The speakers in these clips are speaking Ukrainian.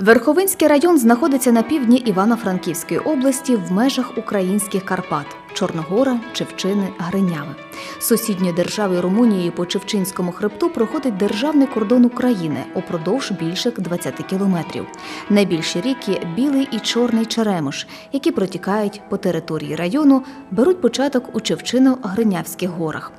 Верховинський район знаходиться на півдні Івано-Франківської області в межах українських Карпат Чорногора, Чевчини, Гриняве. Сусідньою державою Румунією по Чевчинському хребту проходить державний кордон України упродовж більше 20 кілометрів. Найбільші ріки Білий і Чорний Черемош, які протікають по території району, беруть початок у Чевчино-Гринявських горах.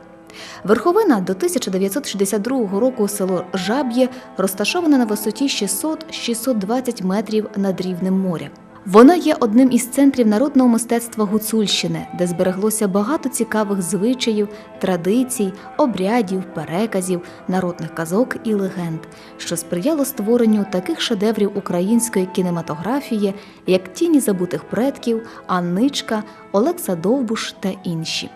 Верховина до 1962 року село Жаб'є розташоване на висоті 600-620 метрів над рівнем моря. Вона є одним із центрів народного мистецтва Гуцульщини, де збереглося багато цікавих звичаїв, традицій, обрядів, переказів, народних казок і легенд, що сприяло створенню таких шедеврів української кінематографії, як Тіні забутих предків, Анничка, Олекса Довбуш та інші.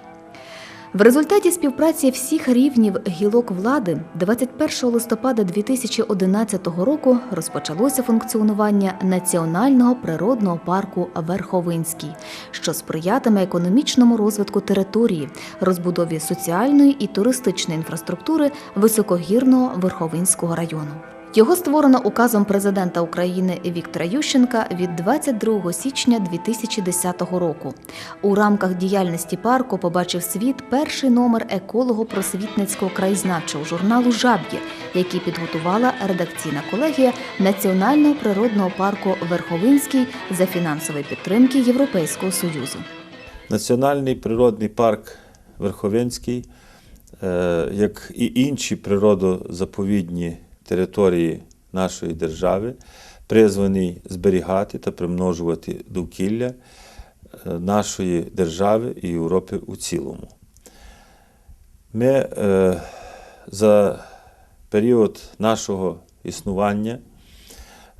В результаті співпраці всіх рівнів гілок влади 21 листопада 2011 року розпочалося функціонування Національного природного парку Верховинський, що сприятиме економічному розвитку території, розбудові соціальної і туристичної інфраструктури високогірного Верховинського району. Його створено указом президента України Віктора Ющенка від 22 січня 2010 року. У рамках діяльності парку побачив світ перший номер еколого-просвітницького краєзнавчого журналу Жаб'є, який підготувала редакційна колегія Національного природного парку Верховинський за фінансової підтримки Європейського союзу. Національний природний парк Верховинський, е, як і інші природозаповідні території нашої держави, призваний зберігати та примножувати довкілля е, нашої держави і Європи у цілому. Ми е, за період нашого існування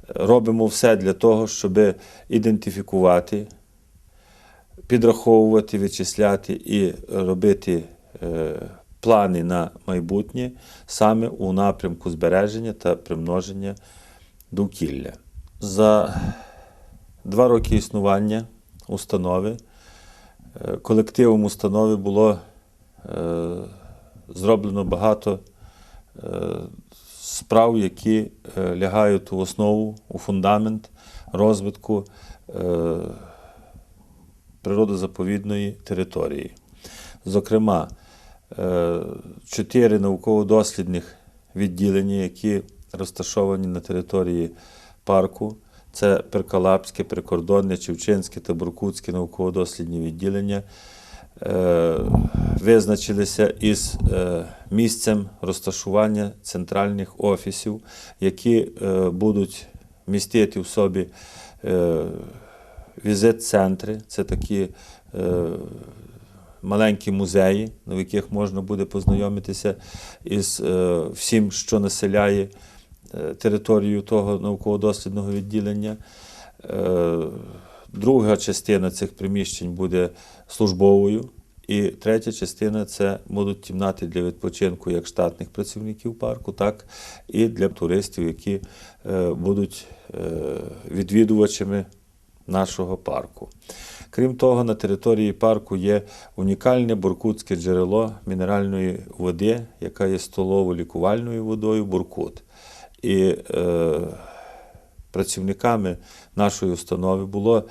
робимо все для того, щоб ідентифікувати підраховувати, вичисляти і робити е, плани на майбутнє саме у напрямку збереження та примноження довкілля. За два роки існування установи е, колективом установи було е, зроблено багато е, справ, які лягають у основу, у фундамент розвитку. Природозаповідної території. Зокрема, чотири науково-дослідних відділення, які розташовані на території парку. Це Перкалапське, Прикордонне, Чевчинське та Буркутське науково-дослідні відділення. е, Визначилися із е, місцем розташування центральних офісів, які е, будуть містити в собі е, візит-центри, це такі е, маленькі музеї, в яких можна буде познайомитися із е, всім, що населяє е, територію того науково-дослідного відділення. Е, друга частина цих приміщень буде службовою. І третя частина це будуть кімнати для відпочинку як штатних працівників парку, так і для туристів, які будуть відвідувачами нашого парку. Крім того, на території парку є унікальне буркутське джерело мінеральної води, яка є столово-лікувальною водою Буркут. І е, працівниками нашої установи було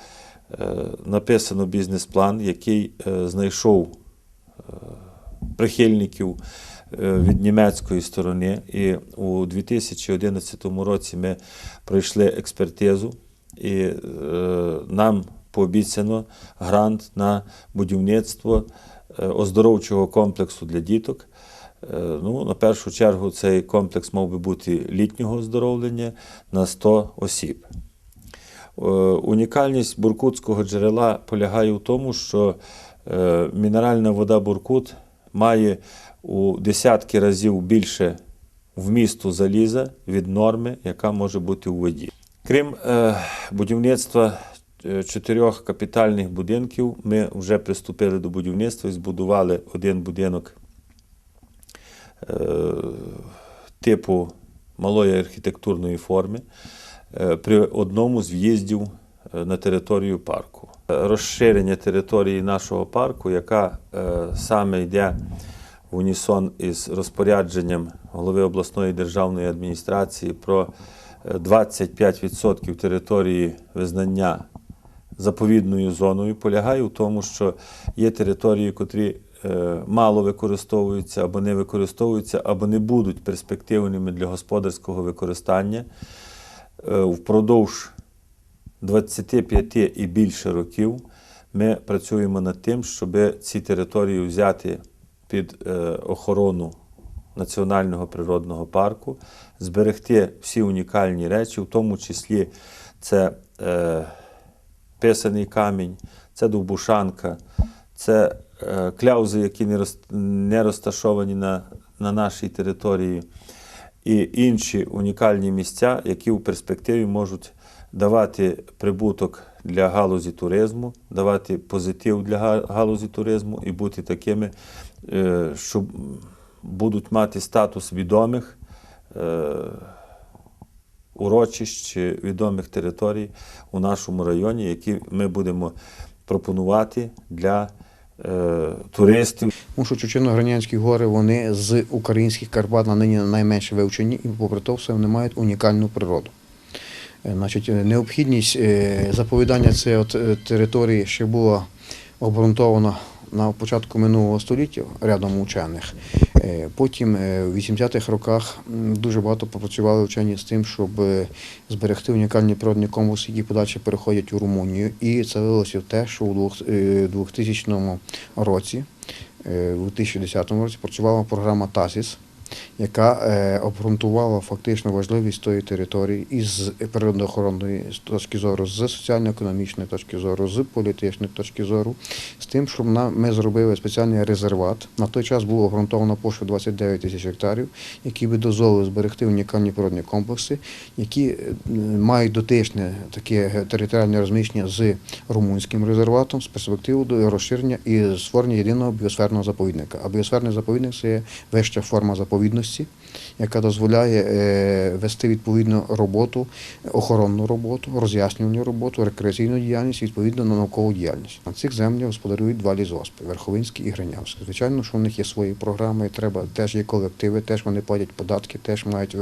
е, написано бізнес-план, який е, знайшов е, прихильників е, від німецької сторони. І у 2011 році ми пройшли експертизу, і е, нам пообіцяно грант на будівництво е, оздоровчого комплексу для діток. Е, Ну, на першу чергу цей комплекс мав би бути літнього оздоровлення на 100 осіб. Е, Унікальність буркутського джерела полягає в тому, що мінеральна вода Буркут має у десятки разів більше вмісту заліза від норми, яка може бути у воді. Крім е, будівництва е, чотирьох капітальних будинків, ми вже приступили до будівництва і збудували один будинок е, типу малої архітектурної форми при одному з в'їздів на територію парку. Розширення території нашого парку, яка саме йде в унісон із розпорядженням голови обласної державної адміністрації про 25% території визнання заповідною зоною полягає в тому, що є території, котрі е, мало використовуються або не використовуються, або не будуть перспективними для господарського використання. Е, Впродовж 25 і більше років ми працюємо над тим, щоб ці території взяти під е, охорону Національного природного парку, зберегти всі унікальні речі, в тому числі це е, писаний камінь, це довбушанка, це е, кляузи, які не, роз, не розташовані на, на нашій території, і інші унікальні місця, які в перспективі можуть давати прибуток для галузі туризму, давати позитив для галузі туризму і бути такими, е, що будуть мати статус відомих е, урочищ відомих територій у нашому районі, які ми будемо пропонувати для е, туристів. Тому що Чучино-Гранянські гори вони з українських Карпат на нині найменше вивчені, і попри то все вони мають унікальну природу. Е, Значить, необхідність заповідання цієї території ще була обґрунтована на початку минулого століття рядом учених. Е, Потім у в 80-х роках дуже багато попрацювали вчені з тим, щоб е, зберегти унікальні природні комплекси, які подальше переходять у Румунію. І це вилося в те, що у е, 2000 році, е, у 2010 році працювала програма ТАСІС, яка е, обґрунтувала фактично важливість тої території із природоохоронної точки зору, з соціально-економічної точки зору, з політичної точки зору, з тим, на- ми зробили спеціальний резерват. На той час було обґрунтовано площа 29 тисяч гектарів, які би дозволили зберегти унікальні природні комплекси, які е, мають дотичне таке територіальне розміщення з румунським резерватом з перспективою до розширення і створення єдиного біосферного заповідника. А біосферний заповідник це є вища форма заповідності, яка дозволяє е, вести відповідну роботу, охоронну роботу, роз'яснювальну роботу, рекреаційну діяльність, відповідно на наукову діяльність. На цих землях господарюють два лісгоспи Верховинський і Гринявський. Звичайно, що у них є свої програми, треба теж є колективи, теж вони платять податки, теж мають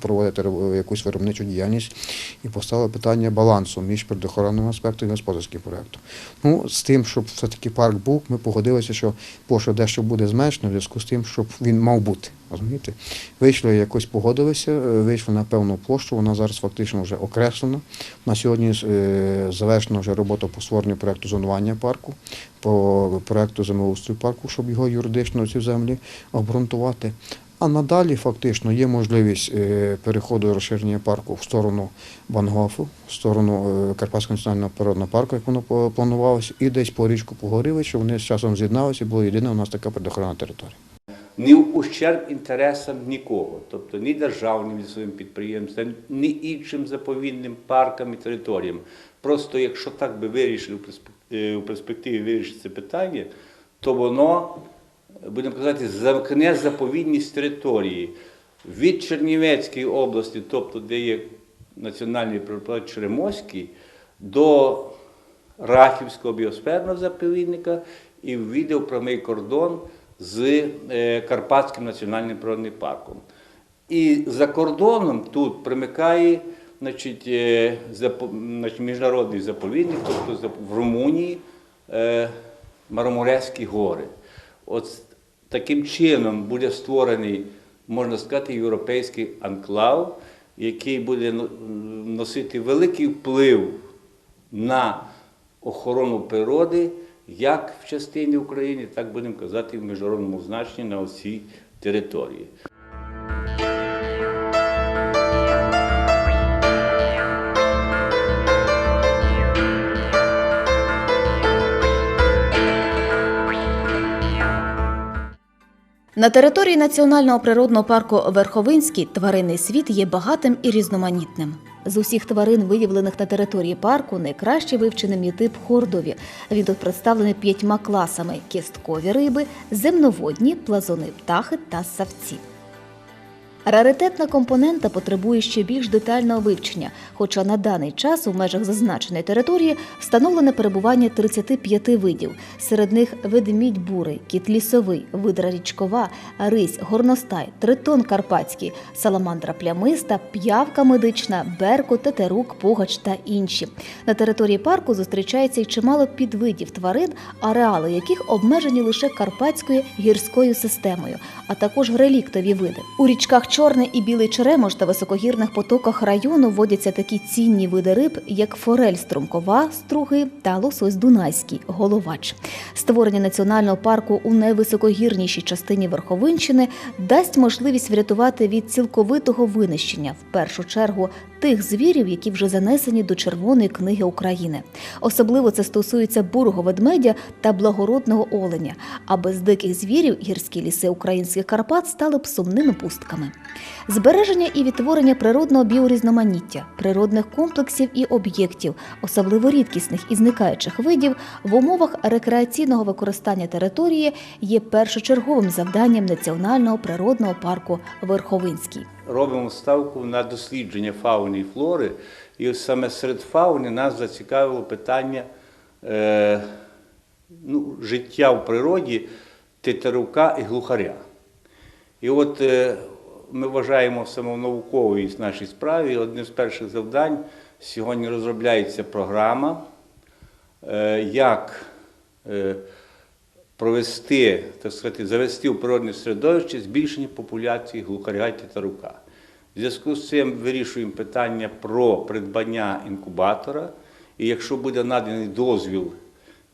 проводити якусь виробничу діяльність і поставили питання балансу між природоохоронним аспектом і господарським проєктом. Ну, з тим, щоб все-таки парк був, ми погодилися, що площа дещо буде зменшена в зв'язку з тим, щоб він мав бути. Розумієте? Вийшли, якось погодилися, е, вийшли на певну площу, вона зараз фактично вже окреслена. На сьогодні е, завершена вже робота по створенню проєкту зонування парку, по проєкту землеустрою парку, щоб його юридично ці землі обґрунтувати. А надалі фактично є можливість е, переходу розширення парку в сторону Вангофу, в сторону Карпатського національного природного парку, як воно планувалося, і десь по річку Погорівець, що вони з часом з'єдналися, і була єдина у нас така природоохоронна територія. Ні в ущерб інтересам нікого, тобто ні державним лісовим підприємствам, ні іншим заповідним паркам і територіям. Просто якщо так би вирішили е, у перспективі вирішити це питання, то воно, будемо казати, замкне заповідність території від Чернівецької області, тобто де є національний природопарк Черемоський, до Рахівського біосферного заповідника і ввійде в прямий кордон з е, Карпатським національним природним парком. І за кордоном тут примикає значить, е, міжнародний заповідник, тобто в Румунії е, Мармурецькі гори. От таким чином буде створений, можна сказати, європейський анклав, який буде носити великий вплив на охорону природи як в частині України, так будемо казати, в міжнародному значенні на усій території. На території Національного природного парку Верховинський тваринний світ є багатим і різноманітним. З усіх тварин, виявлених на території парку, найкраще вивченим є тип хордові. Він тут представлений п'ятьма класами: кісткові риби, земноводні, плазуни птахи та савці. Раритетна компонента потребує ще більш детального вивчення, хоча на даний час у межах зазначеної території встановлене перебування 35 видів. Серед них ведмідь бурий, кіт лісовий, видра річкова, рись, горностай, тритон карпатський, саламандра плямиста, п'явка медична, беркут, тетерук, пугач та інші. На території парку зустрічається й чимало підвидів тварин, ареали яких обмежені лише карпатською гірською системою, а також реліктові види. У річках Чорний і Білий Черемош та високогірних потоках району водяться такі цінні види риб, як форель струмкова, струги та лосось дунайський, головач. Створення національного парку у найвисокогірнішій частині Верховинщини дасть можливість врятувати від цілковитого винищення в першу чергу тих звірів, які вже занесені до Червоної книги України. Особливо це стосується бурого ведмедя та благородного оленя. А без диких звірів гірські ліси українських Карпат стали б сумними пустками. Збереження і відтворення природного біорізноманіття, природних комплексів і об'єктів, особливо рідкісних і зникаючих видів, в умовах рекреаційного використання території є першочерговим завданням Національного природного парку Верховинський. Робимо ставку на дослідження фауни і флори. І саме серед фауни нас зацікавило питання е, ну, життя в природі тетерука і глухаря. І от е, ми вважаємо саме в нашій справі одним з перших завдань сьогодні розробляється програма, е, як е, провести, так сказати, завести в природне середовище збільшення популяції глухаря і тетерука. В зв'язку з цим вирішуємо питання про придбання інкубатора. І якщо буде наданий дозвіл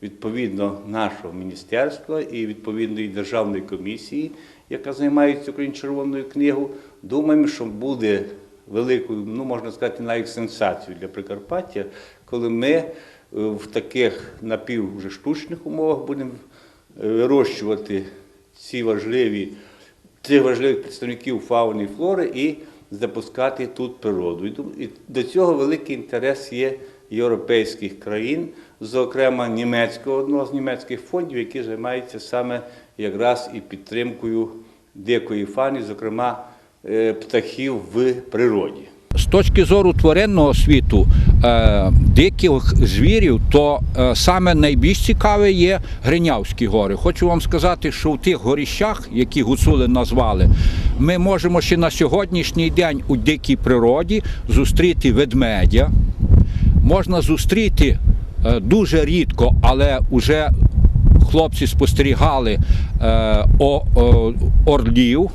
відповідно нашого міністерства і відповідної державної комісії, яка займається Українською червоною книгою, думаємо, що буде великою, ну можна сказати, навіть сенсацією для Прикарпаття, коли ми е, в таких напів вже штучних умовах будемо вирощувати ці важливі, цих важливих представників фауни і флори і запускати тут природу. І до цього великий інтерес є європейських країн, зокрема німецького, одного з німецьких фондів, який займається саме якраз і підтримкою дикої фауни, зокрема е, птахів в природі. З точки зору тваринного світу е, диких звірів, то е, саме найбільш цікаве є Гринявські гори. Хочу вам сказати, що в тих горіщах, які гуцули назвали, ми можемо ще на сьогоднішній день у дикій природі зустріти ведмедя. Можна зустріти е, дуже рідко, але вже хлопці спостерігали е, орлів.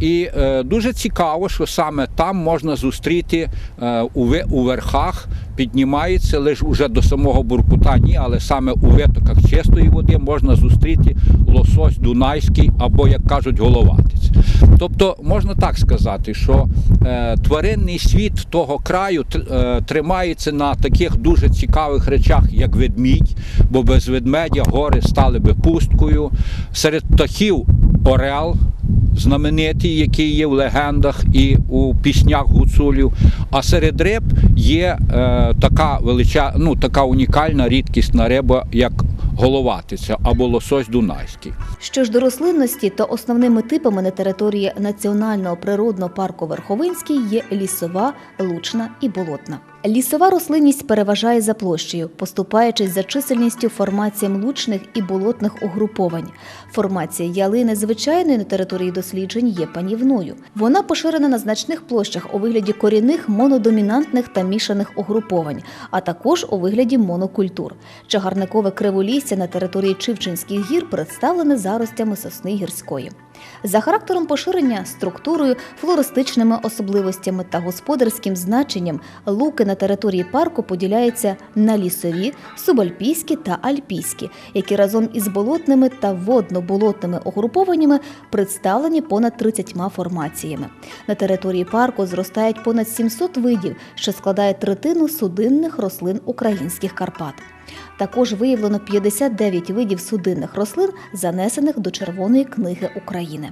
І е, дуже цікаво, що саме там можна зустріти е, у, у верхах, піднімається лише уже до самого Буркута, ні, але саме у витоках чистої води можна зустріти лосось дунайський або, як кажуть, головатець. Тобто можна так сказати, що е, тваринний світ того краю е, тримається на таких дуже цікавих речах, як ведмідь, бо без ведмедя гори стали би пусткою. Серед птахів орел, знаменитий, який є в легендах і у піснях гуцулів. А серед риб є е, така велича, ну, така унікальна рідкісна риба, як головатиця або лосось дунайський. Що ж до рослинності, то основними типами на території Національного природного парку Верховинський є лісова, лучна і болотна. Лісова рослинність переважає за площею, поступаючись за чисельністю формаціям лучних і болотних угруповань. Формація ялини звичайної на території досліджень є панівною. Вона поширена на значних площах у вигляді корінних монодомінантних та мішаних угруповань, а також у вигляді монокультур. Чагарникове криволісся на території Чивчинських гір представлене заростями сосни гірської. За характером поширення, структурою, флористичними особливостями та господарським значенням луки на території парку поділяються на лісові, субальпійські та альпійські, які разом із болотними та водно-болотними угрупованнями представлені понад 30 формаціями. На території парку зростають понад 700 видів, що складає третину судинних рослин українських Карпат. Також виявлено 59 видів судинних рослин, занесених до Червоної книги України.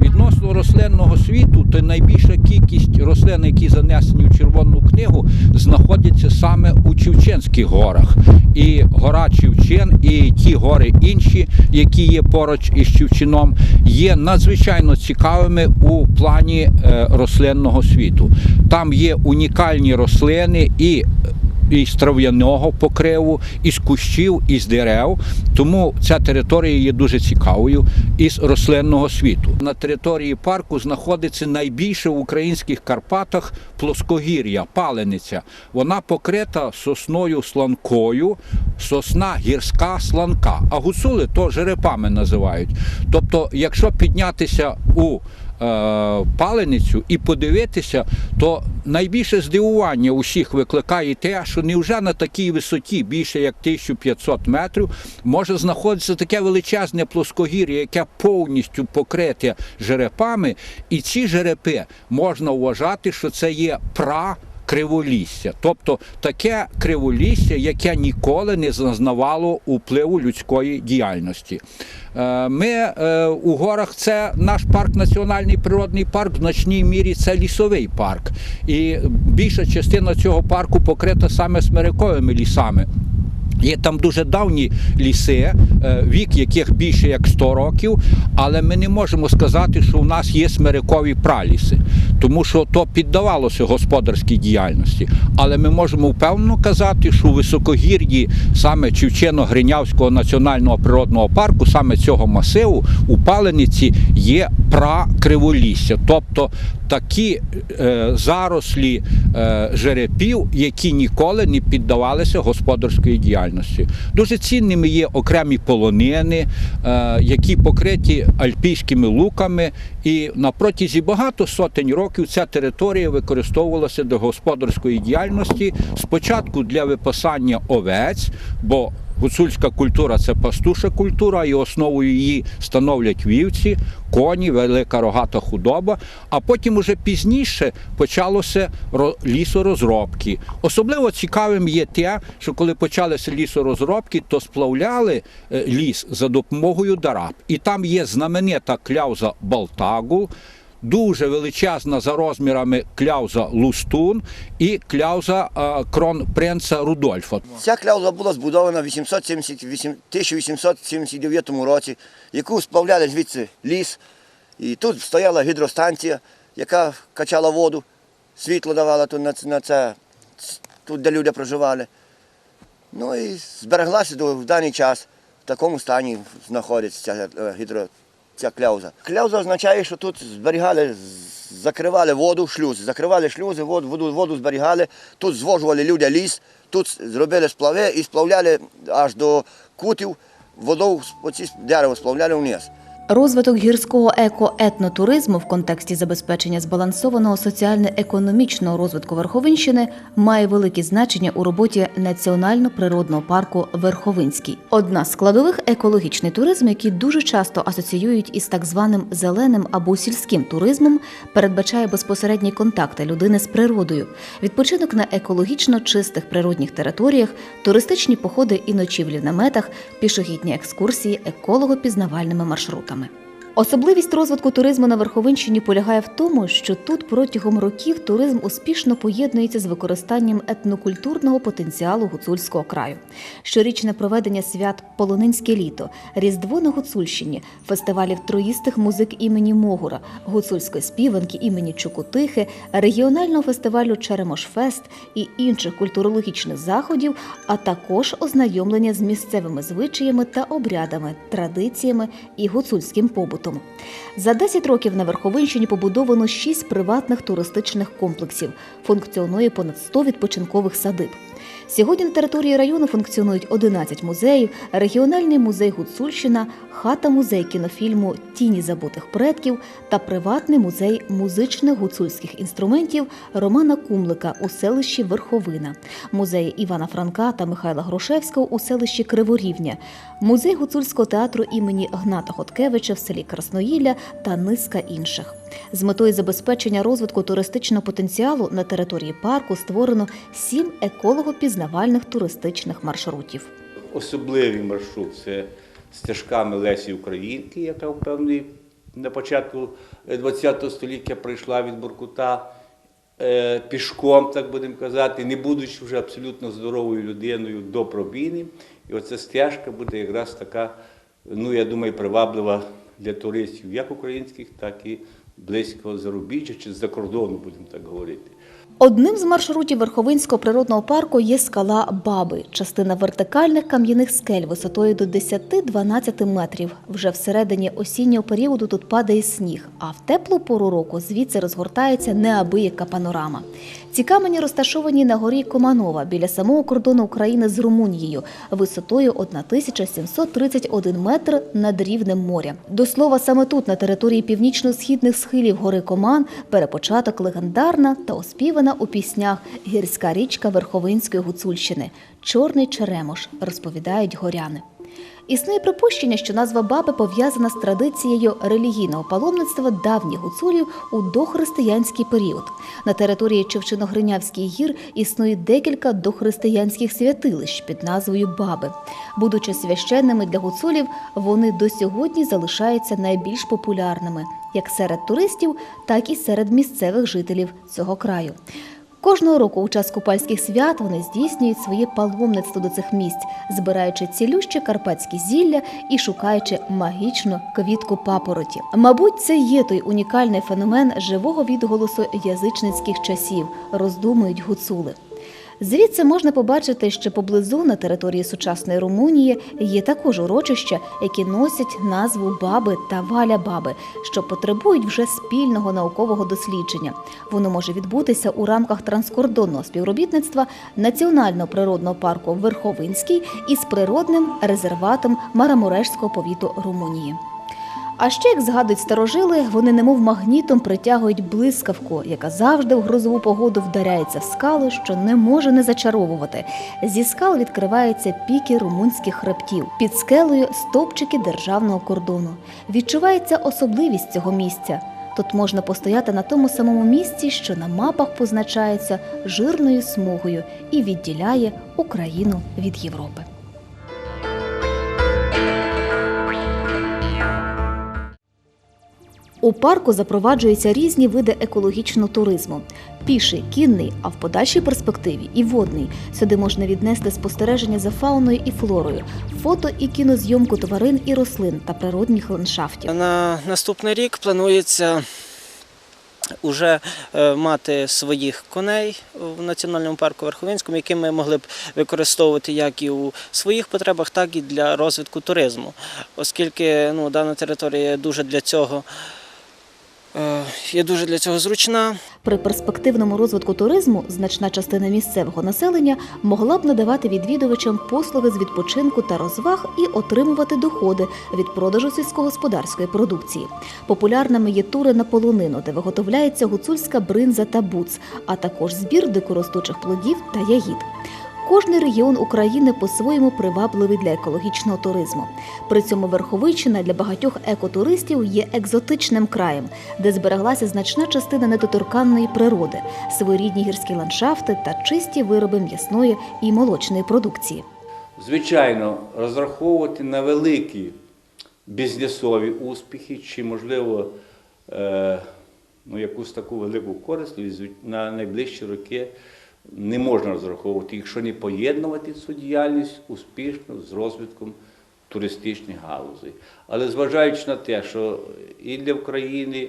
Відносно рослинного світу, то найбільша кількість рослин, які занесені в Червону книгу, знаходяться саме у Чівченських горах. І гора Чівчен, і ті гори інші, які є поруч із Чівчином, є надзвичайно цікавими у плані е, рослинного світу. Там є унікальні рослини і із трав'яного покриву, із кущів, із дерев. Тому ця територія є дуже цікавою із рослинного світу. На території парку знаходиться найбільше в українських Карпатах плоскогір'я, палениця. Вона покрита сосною сланкою, сосна гірська сланка. А гуцули то жерепами називають. Тобто, якщо піднятися у паленицю і подивитися, то найбільше здивування усіх викликає те, що не вже на такій висоті, більше як 1500 метрів, може знаходитися таке величезне плоскогір'я, яке повністю покрите жерепами, і ці жерепи можна вважати, що це є пра. Криволісся, тобто таке криволісся, яке ніколи не зазнавало впливу людської діяльності. Е, Ми е, у горах це наш парк, національний природний парк, в значній мірі це лісовий парк. І більша частина цього парку покрита саме смириковими лісами. Є там дуже давні ліси, е, вік яких більше як 100 років, але ми не можемо сказати, що у нас є смирикові праліси, тому що то піддавалося господарській діяльності. Але ми можемо впевнено казати, що у високогір'ї саме Чівчино-Гринявського національного природного парку, саме цього масиву, у Палениці є пракриволісся, тобто такі е, зарослі е, жерепів, які ніколи не піддавалися господарської діяльності. Дуже цінними є окремі полонини, е, які покриті альпійськими луками, і на протязі багато сотень років ця територія використовувалася до господарської діяльності спочатку для випасання овець, бо Гуцульська культура це пастуша культура, і основою її становлять вівці, коні, велика рогата худоба. А потім уже пізніше почалося ро- лісорозробки. Особливо цікавим є те, що коли почалися лісорозробки, то сплавляли е, ліс за допомогою дараб. І там є знаменита кляуза Балтагул. Дуже величезна за розмірами кляуза Лустун і кляуза е, кронпринца Рудольфа. Ця кляуза була збудована в 1879 році, яку сплавляли звідси ліс. І тут стояла гідростанція, яка качала воду, світло давала тут на, на це, тут, де люди проживали. Ну і збереглася до в даний час. В такому стані знаходиться ця е, гідро, ця кляуза. Кляуза означає, що тут зберігали, закривали воду, шлюз, закривали шлюзи, воду, воду, воду зберігали, тут звожували люди ліс, тут зробили сплави і сплавляли аж до кутів, водою оці дерево сплавляли вниз. Розвиток гірського еко-етнотуризму в контексті забезпечення збалансованого соціально-економічного розвитку Верховинщини має велике значення у роботі Національно-природного парку Верховинський. Одна з складових екологічний туризм, який дуже часто асоціюють із так званим зеленим або сільським туризмом, передбачає безпосередні контакти людини з природою, відпочинок на екологічно чистих природних територіях, туристичні походи і ночівлі в наметах, пішохідні екскурсії еколого-пізнавальними маршрутами випусками. Особливість розвитку туризму на Верховинщині полягає в тому, що тут протягом років туризм успішно поєднується з використанням етнокультурного потенціалу гуцульського краю. Щорічне проведення свят Полонинське літо, Різдво на Гуцульщині, фестивалів троїстих музик імені Могура, гуцульської співанки імені Чукутихи, регіонального фестивалю Черемошфест і інших культурологічних заходів, а також ознайомлення з місцевими звичаями та обрядами, традиціями і гуцульським побутом. За 10 років на Верховинщині побудовано 6 приватних туристичних комплексів. Функціонує понад 100 відпочинкових садиб. Сьогодні на території району функціонують 11 музеїв, регіональний музей Гуцульщина, хата-музей кінофільму Тіні забутих предків та приватний музей музичних гуцульських інструментів Романа Кумлика у селищі Верховина, музеї Івана Франка та Михайла Грушевського у селищі Криворівня, музей гуцульського театру імені Гната Хоткевича в селі Красноїлля та низка інших. З метою забезпечення розвитку туристичного потенціалу на території парку створено сім еколого-пізнавальних туристичних маршрутів. Особливий маршрут це стежками Лесі Українки, яка в певний на початку ХХ століття прийшла від Буркута е, пішком, так будемо казати, не будучи вже абсолютно здоровою людиною до пробійни. І оця стяжка буде якраз така, ну я думаю, приваблива для туристів, як українських, так і близького зарубіжжя чи з-за кордону, будемо так говорити. Одним з маршрутів Верховинського природного парку є скала Баби, частина вертикальних кам'яних скель висотою до 10-12 метрів. Вже всередині осіннього періоду тут падає сніг, а в теплу пору року звідси розгортається неабияка панорама. Ці камені розташовані на горі Команова біля самого кордону України з Румунією висотою 1731 метр над рівнем моря. До слова, саме тут, на території північно-східних схилів гори Коман, перепочаток легендарна та оспівана у піснях гірська річка Верховинської Гуцульщини Чорний Черемош, розповідають горяни. Існує припущення, що назва баби пов'язана з традицією релігійного паломництва давніх гуцулів у дохристиянський період. На території Чевчино-Гринявських гір існує декілька дохристиянських святилищ під назвою Баби. Будучи священними для гуцулів, вони до сьогодні залишаються найбільш популярними як серед туристів, так і серед місцевих жителів цього краю. Кожного року у час купальських свят вони здійснюють своє паломництво до цих місць, збираючи цілюще карпатські зілля і шукаючи магічну квітку папороті. Мабуть, це є той унікальний феномен живого відголосу язичницьких часів, роздумують гуцули. Звідси можна побачити, що поблизу на території сучасної Румунії є також урочища, які носять назву баби та валя баби, що потребують вже спільного наукового дослідження. Воно може відбутися у рамках транскордонного співробітництва Національного природного парку Верховинський із природним резерватом Марамурешського повіту Румунії. А ще, як згадують старожили, вони немов магнітом притягують блискавку, яка завжди в грозову погоду вдаряється в скали, що не може не зачаровувати. Зі скал відкриваються піки румунських хребтів, під скелею стовпчики державного кордону. Відчувається особливість цього місця. Тут можна постояти на тому самому місці, що на мапах позначається жирною смугою і відділяє Україну від Європи. У парку запроваджуються різні види екологічного туризму: піший, кінний, а в подальшій перспективі і водний. Сюди можна віднести спостереження за фауною і флорою, фото і кінозйомку тварин і рослин та природних ландшафтів. На наступний рік планується уже е, мати своїх коней в національному парку Верховинському, які ми могли б використовувати як і у своїх потребах, так і для розвитку туризму, оскільки ну, дана територія дуже для цього. Е, Є дуже для цього зручна. При перспективному розвитку туризму значна частина місцевого населення могла б надавати відвідувачам послуги з відпочинку та розваг і отримувати доходи від продажу сільськогосподарської продукції. Популярними є тури на полонину, де виготовляється гуцульська бринза та буц, а також збір дикоростучих плодів та ягід. Кожний регіон України по-своєму привабливий для екологічного туризму. При цьому Верховичина для багатьох екотуристів є екзотичним краєм, де збереглася значна частина недоторканної природи, своєрідні гірські ландшафти та чисті вироби м'ясної і молочної продукції. Звичайно, розраховувати на великі бізнесові успіхи, чи, можливо, е, ну, якусь таку велику користь на найближчі роки не можна розраховувати, якщо не поєднувати цю діяльність успішно з розвитком туристичних галузей. Але зважаючи на те, що і для України,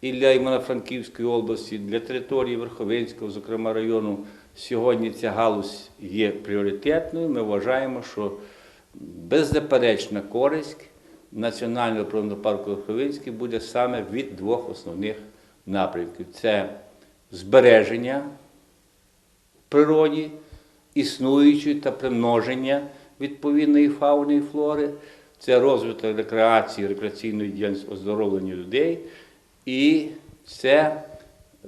і для Івано-Франківської області, для території Верховинського, зокрема району, сьогодні ця галузь є пріоритетною. Ми вважаємо, що беззаперечна користь Національного природного парку Верховинський буде саме від двох основних напрямків: це збереження природі, існуючої та примноження відповідної фауни і флори, це розвиток рекреації, рекреаційної діяльності оздоровлення людей, і це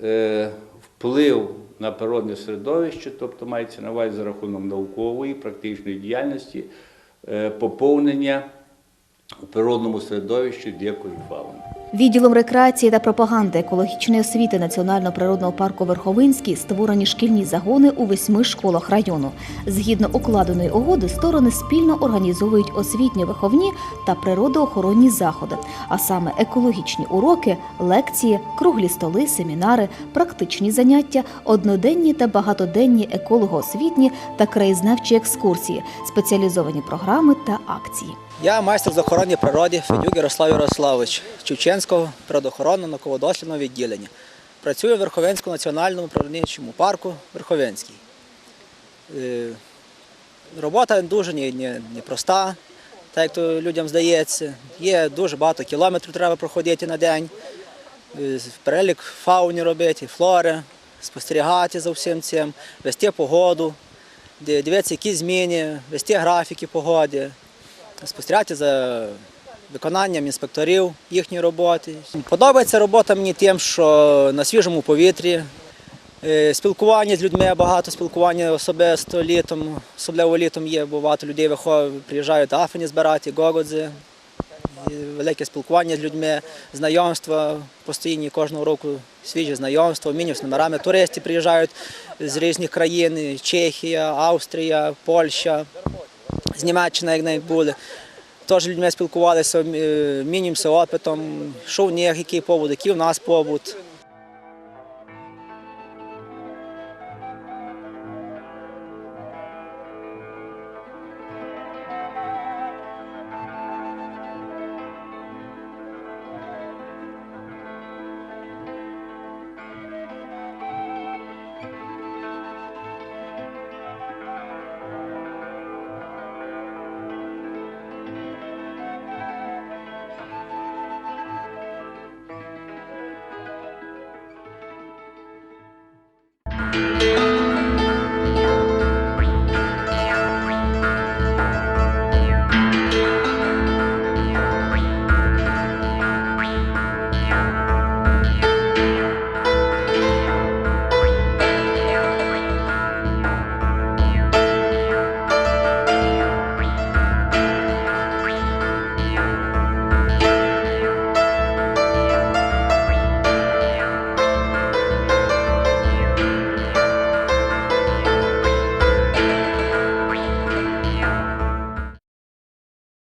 е, вплив на природне середовище, тобто мається на увазі за рахунок наукової, практичної діяльності, е, поповнення у природному середовищі дикої фауни. Відділом рекреації та пропаганди екологічної освіти Національного природного парку Верховинський створені шкільні загони у восьми школах району. Згідно укладеної угоди, сторони спільно організовують освітньо-виховні та природоохоронні заходи, а саме екологічні уроки, лекції, круглі столи, семінари, практичні заняття, одноденні та багатоденні еколого-освітні та краєзнавчі екскурсії, спеціалізовані програми та акції. Я майстер з охорони природи Федюк Ярослав Ярославович Чевченського природоохоронно науково-дослідного відділення. Працюю в Верховенському національному природничому парку Верховенський. Е, Робота дуже не- не- непроста, так як то людям здається. Є дуже багато кілометрів треба проходити на день. Е, Перелік фауні робити, флори, спостерігати за всім цим, вести погоду, дивитися, які зміни, вести графіки погоди, спостерігати за виконанням інспекторів їхньої роботи. Подобається робота мені тим, що на свіжому повітрі, е, спілкування з людьми, багато спілкування особисто літом, особливо літом є, багато людей виходять, приїжджають афані збирати, гогодзи. Велике спілкування з людьми, знайомства постійні кожного року свіжі знайомства, мінів з номерами. Туристи приїжджають з різних країн: Чехія, Австрія, Польща з Німеччини, як навіть були. Теж людьми спілкувалися, е, опитом, що в них, який побут, який у нас побут.